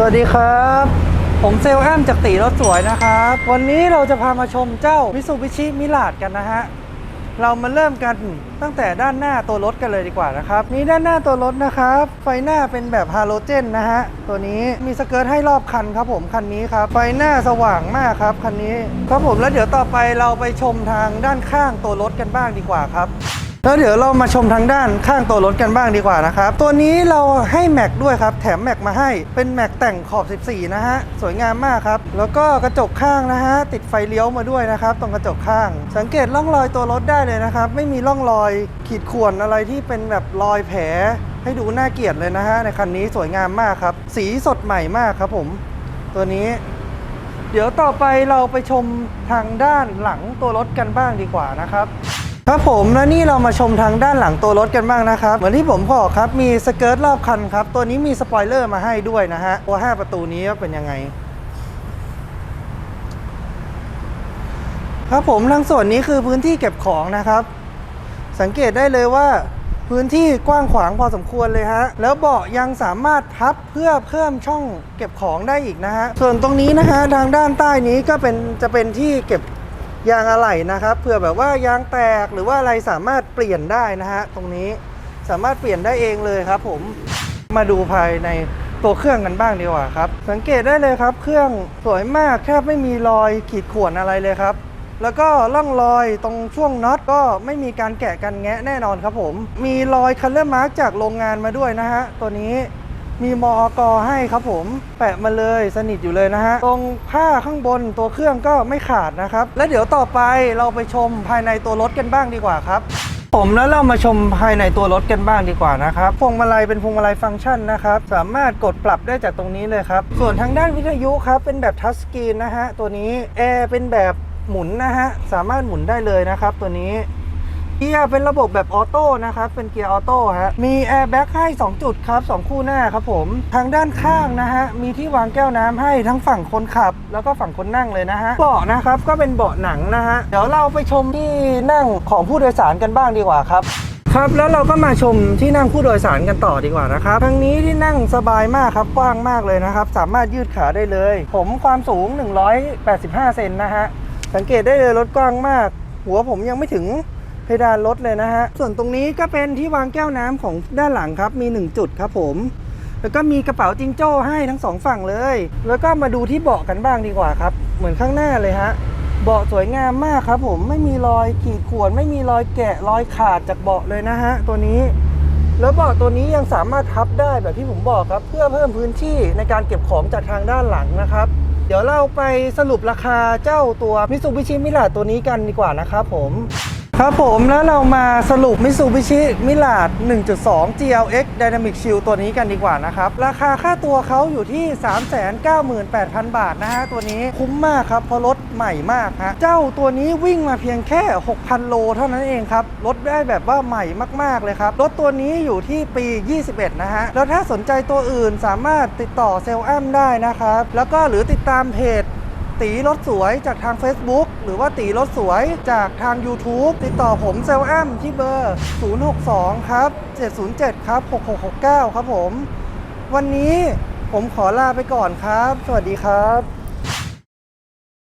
สวัสดีครับ ผมเซลแอมจากตีรถสวยนะครับ วันนี้เราจะพามาชมเจ้ามิ t ูบิชิมิลาดกันนะฮะ เรามาเริ่มกันตั้งแต่ด้านหน้าตัวรถกันเลยดีกว่านะครับนี่ด้านหน้าตัวรถนะครับ ไฟหน้าเป็นแบบฮาโลเจนนะฮะ ตัวนี้มีสเกิร์ตให้รอบคันครับผมคันนี้ครับ ไฟหน้าสว่างมากครับคันนี้ ครับผมแล้วเดี๋ยวต่อไปเราไปชมทางด้านข้างตัวรถกันบ้างดีกว่าครับ แล้วเดี๋ยวเรามาชมทางด้านข้างตัวรถกันบ้างดีกว่านะครับ ตัวนี้เราให้แม็กด้วยครับ แถมแม็กมาให้เป็นแม็กแต่งขอบ 14 นะฮะ สวยงามมากครับ แล้วก็กระจกข้างนะฮะ ติดไฟเลี้ยวมาด้วยนะครับ ตรงกระจกข้าง สังเกตร่องรอยตัวรถได้เลยนะครับ ไม่มีร่องรอยขีดข่วนอะไรที่เป็นแบบรอยแผล ให้ดูน่าเกลียดเลยนะฮะในคันนี้สวยงามมากครับ สีสดใหม่มากครับผม ตัวนี้เดี๋ยวต่อไปเราไปชมทางด้านหลังตัวรถกันบ้างดีกว่านะครับ ครับผมและนี่เรามาชมทางด้านหลังตัวรถกันบ้างนะครับ เหมือนที่ผมบอกครับมีสเกิร์ตรอบคันครับ ตัวนี้มีสปอยเลอร์มาให้ด้วยนะฮะตัว5ประตูนี้เป็นยังไงครับผมทางส่วนนี้คือพื้นที่เก็บของนะครับ สังเกตได้เลยว่าพื้นที่กว้างขวางพอสมควรเลยฮะ แล้วเบาะยังสามารถพับเพื่อเพิ่มช่องเก็บของได้อีกนะฮะ ส่วนตรงนี้นะฮะทางด้านใต้นี้ก็เป็นจะเป็นที่เก็บ ยางอะไหล่นะครับเผื่อแบบว่ายางแตกหรือว่าอะไรสามารถเปลี่ยนได้นะฮะตรงนี้สามารถเปลี่ยนได้เองเลยครับ ผมมาดูภายในตัวเครื่องกันบ้างดีกว่าครับ สังเกตได้เลยครับ เครื่องสวยมากแทบไม่มีรอยขีดข่วนอะไรเลยครับ แล้วก็ร่องรอยตรงช่วงน็อตก็ไม่มีการแกะกันแงะแน่นอนครับผม มีรอยคัลเลอร์มาร์กจากโรงงานมาด้วยนะฮะตัวนี้ มีมอกให้ครับผม แปะมาเลยสนิทอยู่เลยนะฮะ ตรงผ้าข้างบนตัวเครื่องก็ไม่ขาดนะครับ และเดี๋ยวต่อไปเราไปชมภายในตัวรถกันบ้างดีกว่าครับผมแล้วเรามาชมภายในตัวรถกันบ้างดีกว่านะครับพวงมาลัยเป็นพวงมาลัยฟังก์ชันนะครับ สามารถกดปรับได้จากตรงนี้เลยครับ ส่วนทางด้านวิทยุครับเป็นแบบทัชสกรีนนะฮะ ตัวนี้แอร์เป็นแบบหมุนนะฮะ สามารถหมุนได้เลยนะครับ ตัวนี้ เกียร์เป็นระบบแบบออโต้นะครับเป็นเกียร์ออโต้ฮะมีแอร์แบ็กให้ 2 จุดครับ 2 คู่หน้าครับผมทางด้านข้างนะฮะมีที่วางแก้วน้ำให้ทั้งฝั่งคนขับ แล้วก็ฝั่งคนนั่งเลยนะฮะเบาะนะครับก็เป็นเบาะหนังนะฮะเดี๋ยวเราไปชมที่นั่งของผู้โดยสารกันบ้างดีกว่าครับครับแล้วเราก็มาชมที่นั่งผู้โดยสารกันต่อดีกว่านะครับทางนี้ที่นั่งสบายมากครับกว้างมากเลยนะครับ สามารถยืดขาได้เลย ผมความสูง 185 เซนนะฮะสังเกตได้เลยรถกว้างมาก หัวผมยังไม่ถึง เพดานรถเลยนะฮะ ส่วนตรงนี้ก็เป็นที่วางแก้วน้ำของด้านหลังครับมี 1 จุดครับผม แล้วก็มีกระเป๋าจิงโจ้ให้ทั้งสองฝั่งเลย แล้วก็มาดูที่เบาะกันบ้างดีกว่าครับ เหมือนข้างหน้าเลยฮะ เบาะสวยงามมากครับผมไม่มีรอยขีดข่วน ไม่มีรอยแกะรอยขาดจากเบาะเลยนะฮะ ตัวนี้ แล้วเบาะตัวนี้ยังสามารถพับได้แบบที่ผมบอกครับ เพื่อเพิ่มพื้นที่ในการเก็บของจากทางด้านหลังนะครับเดี๋ยวเราไปสรุปราคาเจ้าตัว Mitsubishi m i r a ตัวนี้กันดีกว่านะครับผม ครับผมแล้วเรามาสรุป Mitsubishi m i r a 1.2 GLX Dynamic Shield ตัวนี้กันดีกว่านะครับ ราคาค่าตัวเขาอยู่ที่ 398,000 บาทนะฮะ ตัวนี้คุ้มมากครับ เพราะรถใหม่มากฮะ เจ้าตัวนี้วิ่งมาเพียงแค่ 6,000 โลเท่านั้นเองครับ รถได้แบบว่าใหม่มาก ๆ เลยครับ รถตัวนี้อยู่ที่ปี 21 นะฮะ แล้วถ้าสนใจตัวอื่นสามารถติดต่อเซลล์แอมได้นะครับ แล้วก็หรือติดตามเพจ ตีรถสวยจากทาง Facebook หรือว่าตีรถสวยจากทาง YouTube ติดต่อผมเซลแอมที่เบอร์ 062 ครับ 707 ครับ 6669 ครับผม วันนี้ผมขอลาไปก่อนครับ สวัสดีครับ